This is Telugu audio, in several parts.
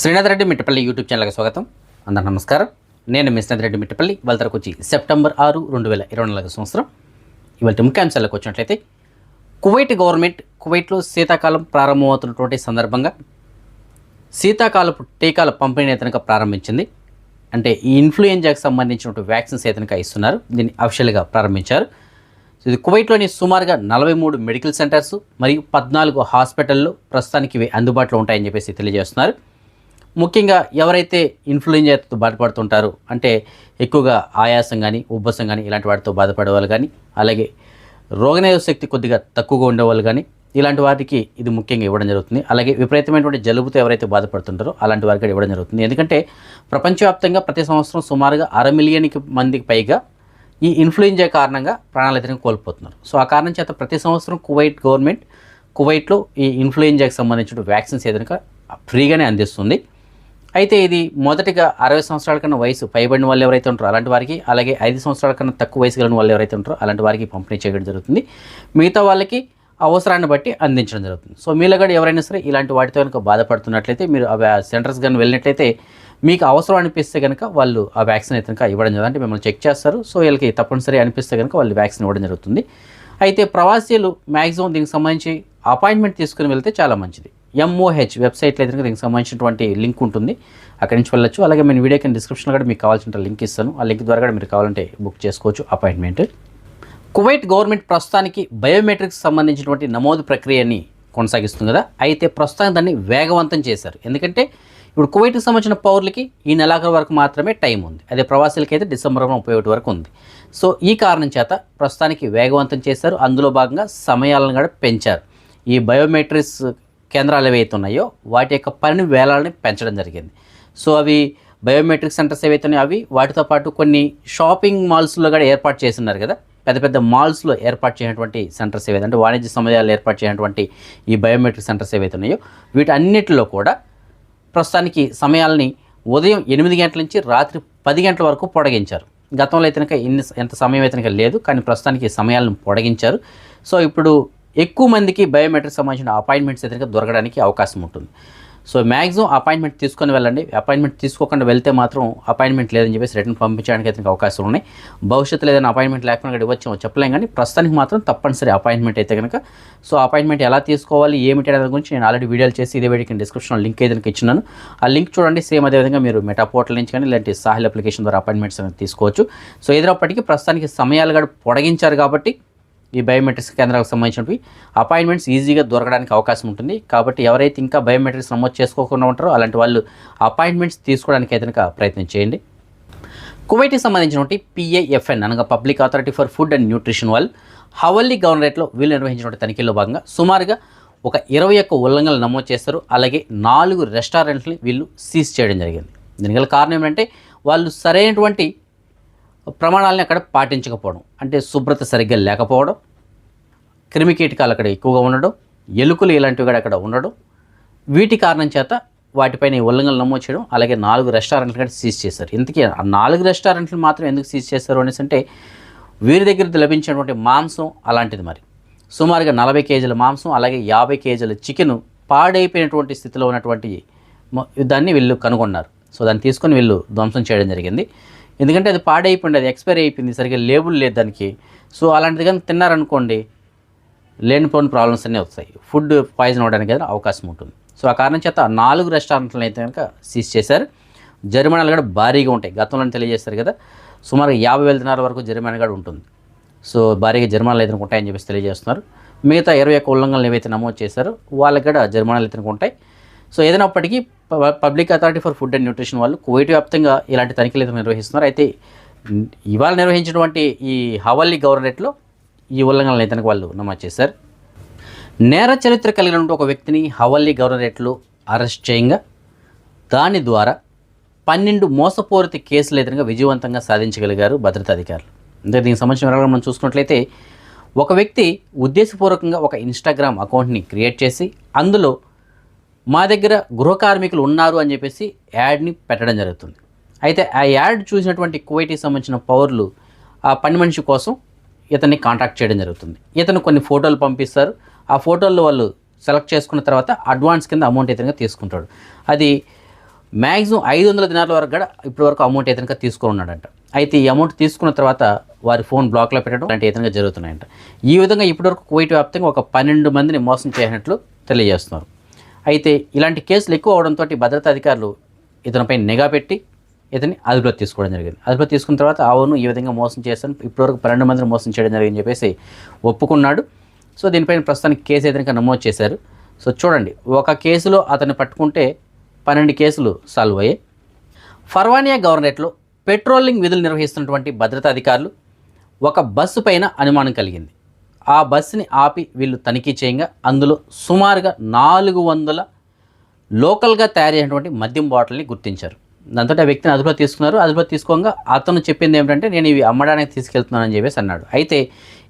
శ్రీనాథ్ రెడ్డి మిట్టపల్లి యూట్యూబ్ ఛానల్కి స్వాగతం. అందరు నమస్కారం. నేను మీ శ్రీనాథ్ రెడ్డి మిట్టపల్లి. వాళ్ళ వచ్చి సెప్టెంబర్ ఆరు రెండు వేల ఇరవై నాలుగు సంవత్సరం. ఇవాళ ముఖ్యాంశాలకు వచ్చినట్లయితే కువైట్ గవర్నమెంట్ కువైట్లో శీతాకాలం ప్రారంభమవుతున్నటువంటి సందర్భంగా శీతాకాలపు టీకాల పంపిణీ ఏతనక ప్రారంభించింది. అంటే ఈ ఇన్ఫ్లుయెంజాకి సంబంధించినటువంటి వ్యాక్సిన్స్ ఏతనక ఇస్తున్నారు. దీన్ని అఫిషియల్గా ప్రారంభించారు. ఇది కువైట్లోని సుమారుగా నలభై మూడు మెడికల్ సెంటర్స్ మరియు పద్నాలుగు హాస్పిటల్లో ప్రస్తుతానికి ఇవి అందుబాటులో ఉంటాయని చెప్పేసి తెలియజేస్తున్నారు. ముఖ్యంగా ఎవరైతే ఇన్ఫ్లుయెంజాతో బాధపడుతుంటారో అంటే ఎక్కువగా ఆయాసం కానీ ఉబ్బసం కానీ ఇలాంటి వాటితో బాధపడే వాళ్ళు కానీ అలాగే రోగనిరోధ శక్తి కొద్దిగా తక్కువగా ఉండేవాళ్ళు కానీ ఇలాంటి వారికి ఇది ముఖ్యంగా ఇవ్వడం జరుగుతుంది. అలాగే విపరీతమైనటువంటి జలుబుతో ఎవరైతే బాధపడుతుంటారో అలాంటి వారికి ఇవ్వడం జరుగుతుంది. ఎందుకంటే ప్రపంచవ్యాప్తంగా ప్రతి సంవత్సరం సుమారుగా అర మిలియన్కి మందికి పైగా ఈ ఇన్ఫ్లుయెంజా కారణంగా ప్రాణాలు కోల్పోతున్నారు. సో ఆ కారణం చేత ప్రతి సంవత్సరం కువైట్ గవర్నమెంట్ కువైట్లో ఈ ఇన్ఫ్లుయెంజాకి సంబంధించిన వ్యాక్సిన్స్ ఏదైనా ఫ్రీగానే అందిస్తుంది. అయితే ఇది మొదటిగా అరవై సంవత్సరాల కన్నా వయసు. పైబడిన వాళ్ళు ఎవరైతే ఉంటారో అలాంటి వారికి అలాగే ఐదు సంవత్సరాల కన్నా తక్కువ వయసు కలిగిన వాళ్ళు ఎవరైతే ఉంటారో అలాంటి వారికి పంపిణీ చేయడం జరుగుతుంది. మిగతా వాళ్ళకి అవసరాన్ని బట్టి అందించడం జరుగుతుంది. సో మీలో కూడా ఎవరైనా సరే ఇలాంటి వాటితో కనుక బాధపడుతున్నట్లయితే మీరు ఆ సెంటర్స్ కానీ వెళ్ళినట్లయితే మీకు అవసరం అనిపిస్తే కనుక వాళ్ళు ఆ వ్యాక్సిన్ అయితే కనుక ఇవ్వడం జరుగుతుంది. అంటే మిమ్మల్ని చెక్ చేస్తారు. సో వీళ్ళకి తప్పనిసరి అనిపిస్తే కనుక వాళ్ళు వ్యాక్సిన్ ఇవ్వడం జరుగుతుంది. అయితే ప్రవాసీలు మ్యాక్సిమం దీనికి సంబంధించి అపాయింట్మెంట్ తీసుకుని వెళ్తే చాలా మంచిది. ఎంఓహెచ్ వెబ్సైట్లో అయితే దీనికి సంబంధించినటువంటి లింక్ ఉంటుంది. అక్కడి నుంచి వెళ్ళొచ్చు. అలాగే నేను వీడియో కింద డిస్క్రిప్షన్లో కూడా మీకు కావాల్సిన లింక్ ఇస్తాను. ఆ లింక్ ద్వారా కూడా మీరు కావాలంటే బుక్ చేసుకోవచ్చు అపాయింట్మెంట్. కువైట్ గవర్నమెంట్ ప్రస్తుతానికి బయోమెట్రిక్స్ సంబంధించినటువంటి నమోదు ప్రక్రియని కొనసాగిస్తుంది కదా. అయితే ప్రస్తుతానికి దాన్ని వేగవంతం చేశారు. ఎందుకంటే ఇప్పుడు కువైట్కి సంబంధించిన పౌరులకి ఈ నెలాఖరు వరకు మాత్రమే టైం ఉంది. అదే ప్రవాసులకి అయితే డిసెంబర్ ముప్పై ఒకటి వరకు ఉంది. సో ఈ కారణం చేత ప్రస్తుతానికి వేగవంతం చేశారు. అందులో భాగంగా సమయాలను కూడా పెంచారు. ఈ బయోమెట్రిక్స్ కేంద్రాలు ఏవైతే ఉన్నాయో వాటి యొక్క పనిని వేలాలని పెంచడం జరిగింది. సో అవి బయోమెట్రిక్ సెంటర్స్ ఏవైతే ఉన్నాయో అవి వాటితో పాటు కొన్ని షాపింగ్ మాల్స్లో కూడా ఏర్పాటు చేస్తున్నారు కదా. పెద్ద పెద్ద మాల్స్లో ఏర్పాటు చేయనటువంటి సెంటర్స్ ఏవైతే అంటే వాణిజ్య సముదాయాలు ఏర్పాటు చేయనటువంటి ఈ బయోమెట్రిక్ సెంటర్స్ ఏవైతే ఉన్నాయో వీటన్నిటిలో కూడా ప్రస్తుతానికి సమయాల్ని ఉదయం ఎనిమిది గంటల నుంచి రాత్రి పది గంటల వరకు పొడగించారు. గతంలో అయితే ఇన్ని ఎంత సమయం అయితే లేదు కానీ ప్రస్తుతానికి సమయాలను పొడగించారు. సో ఇప్పుడు ఎక్కువ మందికి బయోమెట్రిక్ సంబంధించిన అపాయింట్మెంట్స్ అయితే దొరకడానికి అవకాశం ఉంటుంది. సో మ్యాక్సిమం అపాయింట్మెంట్ తీసుకొని వెళ్ళండి. అపాయింట్మెంట్ తీసుకోకుండా వెళ్తే మాత్రం అపాయింట్మెంట్ లేదని చెప్పేసి రిటర్న్ పంపించడానికి అయితే అవకాశం ఉన్నాయి. భవిష్యత్తులో ఏదైనా అపాయింట్మెంట్ లేకుండా కూడా ఇవ్వచ్చేమో చెప్పలేం కానీ ప్రస్తుతానికి మాత్రం తప్పనిసరి అపాయింట్మెంట్ అయితే కనుక. సో అపాయింట్మెంట్ ఎలా తీసుకోవాలి ఏమిటి అనే గురించి నేను ఆల్రెడీ వీడియోలు చేసి ఇదే వీడియోకి డిస్క్రిప్షన్లో లింక్ ఏదైనా ఇచ్చినాను ఆ లింక్ చూడండి. సేమ్ అదేవిధంగా మీరు మెటా పోర్టల్ నుంచి కానీ ఇలాంటి సాహిల్ అప్లికేషన్ ద్వారా అపాయింట్మెంట్స్ అనేది తీసుకోవచ్చు. సో ఏదైనప్పటికీ ప్రస్తుతానికి సమయాలు కూడా పొడిగించారు కాబట్టి ఈ బయోమెట్రిక్స్ కేంద్రాలకు సంబంధించినవి. అపాయింట్మెంట్స్ ఈజీగా దొరకడానికి అవకాశం ఉంటుంది. కాబట్టి ఎవరైతే ఇంకా బయోమెట్రిక్స్ నమోదు చేసుకోకుండా ఉంటారో అలాంటి వాళ్ళు అపాయింట్మెంట్స్ తీసుకోవడానికి అయితే ప్రయత్నం చేయండి. కువైట్కి సంబంధించినటువంటి పిఏఎఫ్ఎన్ అనగా public authority for food and nutrition వాళ్ళు హవల్లీ గవర్నరేట్లో వీళ్ళు నిర్వహించినటువంటి తనిఖీల్లో భాగంగా సుమారుగా ఒక ఇరవై ఒక్క ఉల్లంఘనలు నమోదు చేస్తారు. అలాగే నాలుగు రెస్టారెంట్ని వీళ్ళు సీజ్ చేయడం జరిగింది. దీనికి గల కారణం ఏంటంటే వాళ్ళు సరైనటువంటి ప్రమాణాలని అక్కడ పాటించకపోవడం. అంటే శుభ్రత సరిగ్గా లేకపోవడం క్రిమికీటకాలు అక్కడ ఎక్కువగా ఉండడం ఎలుకలు ఇలాంటివి కూడా అక్కడ ఉండడం వీటి కారణం చేత వాటిపైన ఉల్లంఘనలు నమోదు చేయడం అలాగే నాలుగు రెస్టారెంట్లు కూడా సీజ్ చేశారు. ఇంతకీ ఆ నాలుగు రెస్టారెంట్లు మాత్రం ఎందుకు సీజ్ చేశారు అనేసి అంటే వీరి దగ్గర లభించినటువంటి మాంసం అలాంటిది మరి. సుమారుగా నలభై కేజీల మాంసం అలాగే యాభై కేజీల చికెన్ పాడైపోయినటువంటి స్థితిలో ఉన్నటువంటి దాన్ని వీళ్ళు కనుగొన్నారు. సో దాన్ని తీసుకొని వీళ్ళు ధ్వంసం చేయడం జరిగింది. ఎందుకంటే అది పాడైపోయింది అది ఎక్స్పైర్ అయిపోయింది సరిగ్గా లేబుల్ లేదు దానికి. సో అలాంటిది కానీ తిన్నారనుకోండి లేనిపోని ప్రాబ్లమ్స్ అన్నీ వస్తాయి. ఫుడ్ పాయిజన్ అవ్వడానికి అయితే అవకాశం ఉంటుంది. సో ఆ కారణం చేత నాలుగు రెస్టారెంట్లను అయితే కనుక సీజ్ చేశారు. జరిమానాలు కూడా భారీగా ఉంటాయి. గతంలో తెలియజేస్తారు కదా సుమారు యాభై వేల దినాల వరకు జరిమానా కూడా ఉంటుంది. సో భారీగా జరిమానాలు అయితే ఉంటాయని చెప్పేసి తెలియజేస్తున్నారు. మిగతా ఇరవై ఒక్క ఉల్లంఘనలు ఏవైతే నమోదు చేశారో వాళ్ళకి కూడా జరిమానాలు అయితే ఉంటాయి. సో ఏదైనప్పటికీ public authority for food and nutrition వాళ్ళు కువైట్ వ్యాప్తంగా ఇలాంటి తనిఖీలు అయితే నిర్వహిస్తున్నారు. అయితే ఇవాళ నిర్వహించినటువంటి ఈ హవల్లీ గవర్నరేట్లో ఈ ఉల్లంఘనలు అయితే వాళ్ళు నమోదు చేశారు. నేర చరిత్ర కలిగిన ఒక వ్యక్తిని హవల్లీ గవర్నరేట్లో అరెస్ట్ చేయంగా దాని ద్వారా పన్నెండు మోసపూరిత కేసులు ఎదురుగా విజయవంతంగా సాధించగలిగారు భద్రతా అధికారులు. అంటే దీనికి సంబంధించిన వివరాలు మనం చూసుకున్నట్లయితే ఒక వ్యక్తి ఉద్దేశపూర్వకంగా ఒక ఇన్స్టాగ్రామ్ అకౌంట్ని క్రియేట్ చేసి అందులో మా దగ్గర గృహ కార్మికులు ఉన్నారు అని చెప్పేసి యాడ్ని పెట్టడం జరుగుతుంది. అయితే ఆ యాడ్ చూసినటువంటి కువైటీకి సంబంధించిన పౌరులు ఆ పని మనిషి కోసం ఇతన్ని కాంటాక్ట్ చేయడం జరుగుతుంది. ఇతను కొన్ని ఫోటోలు పంపిస్తారు. ఆ ఫోటోల్లో వాళ్ళు సెలెక్ట్ చేసుకున్న తర్వాత అడ్వాన్స్ కింద అమౌంట్ ఇతనిగా తీసుకుంటాడు. అది మ్యాక్సిమం ఐదు వందల దినాల వరకు కూడా ఇప్పటి వరకు అమౌంట్ ఏదైనా తీసుకొని ఉన్నాడంట. అయితే ఈ అమౌంట్ తీసుకున్న తర్వాత వారి ఫోన్ బ్లాక్లో పెట్టడం అలాంటి ఏదైనా జరుగుతున్నాయంట. ఈ విధంగా ఇప్పటివరకు కువైట్ వ్యాప్తంగా ఒక పన్నెండు మందిని మోసం చేసినట్లు తెలియజేస్తున్నారు. అయితే ఇలాంటి కేసులు ఎక్కువ అవడంతో భద్రతా అధికారులు ఇతనిపై నిఘా పెట్టి ఇతన్ని అదుపులో తీసుకోవడం జరిగింది. అదుపులో తీసుకున్న తర్వాత అవును ఈ విధంగా మోసం చేశాను. ఇప్పటివరకు పన్నెండు మందిని మోసం చేయడం జరిగిందని చెప్పేసి ఒప్పుకున్నాడు. సో దీనిపైన ప్రస్తుతానికి కేసు ఏదైనా నమోదు చేశారు. సో చూడండి. ఒక కేసులో అతన్ని పట్టుకుంటే పన్నెండు కేసులు సాల్వ్ అయ్యాయి. ఫర్వానియా గవర్నరేట్లో పెట్రోలింగ్ విధులు నిర్వహిస్తున్నటువంటి భద్రతా అధికారులు ఒక బస్సు పైన అనుమానం కలిగింది. ఆ బస్సుని ఆపి వీళ్ళు తనిఖీ చేయగా. అందులో సుమారుగా నాలుగు వందల లోకల్గా తయారు చేసినటువంటి మద్యం బాటిల్ని గుర్తించారు. దాంతో ఆ వ్యక్తిని అదుపులో తీసుకున్నారు. అదుపులో తీసుకోగా అతను చెప్పింది ఏమిటంటే నేను ఇవి అమ్మడానికి తీసుకెళ్తున్నానని చెప్పేసి అన్నాడు. అయితే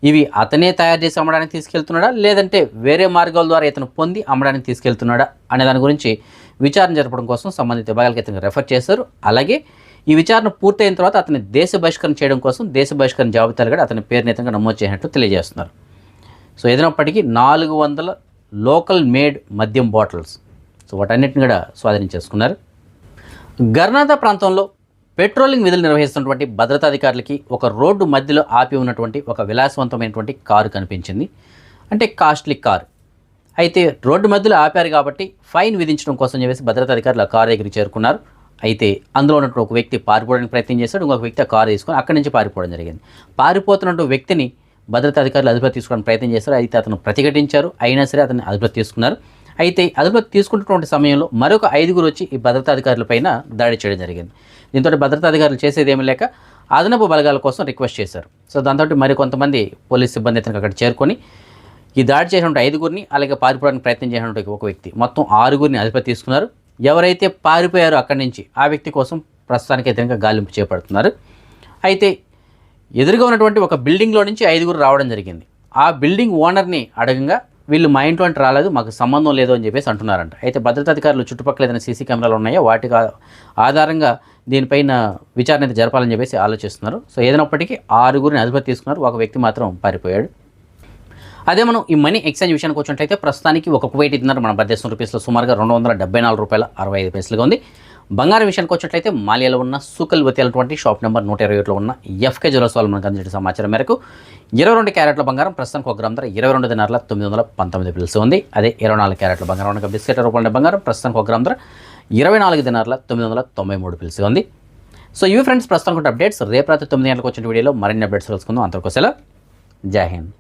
ఇవి అతనే తయారు చేసి అమ్మడానికి తీసుకెళ్తున్నాడా? లేదంటే వేరే మార్గాల ద్వారా ఇతను పొంది అమ్మడానికి తీసుకెళ్తున్నాడా? అనే దాని గురించి విచారణ జరపడం కోసం సంబంధిత విభాగాలకు ఇతను రెఫర్ చేశారు. అలాగే ఈ విచారణ పూర్తయిన తర్వాత అతని దేశ బహిష్కరణ చేయడం కోసం దేశ బహిష్కరణ జాబితాలు కూడా అతని పేరు నేతంగా నమోదు చేసినట్టు తెలియజేస్తున్నారు. సో ఏదైనప్పటికీ నాలుగు వందల లోకల్ మేడ్ మద్యం బాటిల్స్. సో వాటన్నిటిని కూడా స్వాధీనం చేసుకున్నారు. గర్నాథ ప్రాంతంలో పెట్రోలింగ్ విధులు నిర్వహిస్తున్నటువంటి భద్రతాధికారులకి ఒక రోడ్డు మధ్యలో ఆపి ఉన్నటువంటి ఒక విలాసవంతమైనటువంటి కారు కనిపించింది. అంటే కాస్ట్లీ కారు. అయితే రోడ్డు మధ్యలో ఆపారు కాబట్టి ఫైన్ విధించడం కోసం చెప్పేసి భద్రతా అధికారులు ఆ కారు దగ్గరికి చేరుకున్నారు. అయితే అందులో ఉన్నటువంటి ఒక వ్యక్తి పారిపోవడానికి ప్రయత్నం చేశాడు. ఇంకొక వ్యక్తి ఆ కారు తీసుకొని అక్కడి నుంచి పారిపోవడం జరిగింది. పారిపోతున్నటువంటి వ్యక్తిని భద్రతా అధికారులు అదుపులో తీసుకోవడానికి ప్రయత్నం చేశారు అయితే అతను ప్రతిఘటించారు. అయినా సరే అతన్ని అదుపులో తీసుకున్నారు. అయితే అదుపులో తీసుకుంటున్నటువంటి సమయంలో మరొక ఐదుగురు వచ్చి ఈ భద్రతా అధికారులపైన దాడి చేయడం జరిగింది. దీంతో భద్రతా అధికారులు చేసేది ఏమీ లేక అదనపు బలగాల కోసం రిక్వెస్ట్ చేశారు. సో దాంతో మరి కొంతమంది పోలీస్ సిబ్బంది అతనికి అక్కడ చేరుకొని ఈ దాడి చేసినటువంటి ఐదుగురిని అలాగే పారిపోవడానికి ప్రయత్నం చేసినటువంటి ఒక వ్యక్తి మొత్తం ఆరుగురిని అదుపులో తీసుకున్నారు. ఎవరైతే పారిపోయారో అక్కడి నుంచి ఆ వ్యక్తి కోసం ప్రస్తుతానికి అయితే గాలింపు చేపడుతున్నారు. అయితే ఎదురుగా ఉన్నటువంటి ఒక బిల్డింగ్లో నుంచి ఐదుగురు రావడం జరిగింది. ఆ బిల్డింగ్ ఓనర్ని అడగంగా వీళ్ళు మా ఇంట్లో అంటే రాలేదు మాకు సంబంధం లేదు అని చెప్పేసి అంటున్నారంట. అయితే భద్రతాధికారులు చుట్టుపక్కల ఏదైనా సీసీ కెమెరాలు ఉన్నాయో? వాటికి ఆధారంగా దీనిపైన విచారణ అయితే జరపాలని చెప్పేసి ఆలోచిస్తున్నారు. సో ఏదైనప్పటికీ ఆరుగురిని అదుపులో తీసుకున్నారు. ఒక వ్యక్తి మాత్రం పారిపోయాడు. అదే మనం ఈ మనీ ఎక్స్చేంజ్ విషయానికి వచ్చినట్లయితే ప్రస్తుతానికి ఒక కువైట్ ఇద్దరు మన భారతదేశం రూపీస్లో సుమారుగా రెండు వందల డెబ్బై నాలుగు రూపాయల అరవై ఐదు పైసలుగా ఉంది. బంగారం విషయానికి వచ్చినట్లయితే మాలియాలో ఉన్న సుకల్ వతేలటువంటి షాప్ నెంబర్ నూట ఇరవై ఒకటిలో ఉన్న ఎఫ్కే జ్యువెల్స్ వాళ్ళు మనకు అందించిన సమాచారం మేరకు ఇరవై రెండు క్యారెట్ల బంగారం ప్రస్తుతానికి ఒక గ్రామ ధర ఇరవై రెండు దినారుల తొమ్మిది వందల పంతొమ్మిది పిలుసు ఉంది. అదే ఇరవై నాలుగు క్యారెట్ల బంగారం ఉన్న బిస్కెట్ రూపంలో బంగారం ప్రస్తుతానికి ఒక గ్రామ ధర ఇరవై నాలుగు దినారుల తొమ్మిది వందల తొంభై మూడు పిలుసుగా ఉంది. సో ఇవి ఫ్రెండ్స్ ప్రస్తుతం అప్డేట్స్ రేపు రాత్రి తొమ్మిది గంటలకు వచ్చిన వీడియోలో మరిన్ని అప్డేట్స్ తెలుసుకుందాం. అంతవరకు జై హింద్.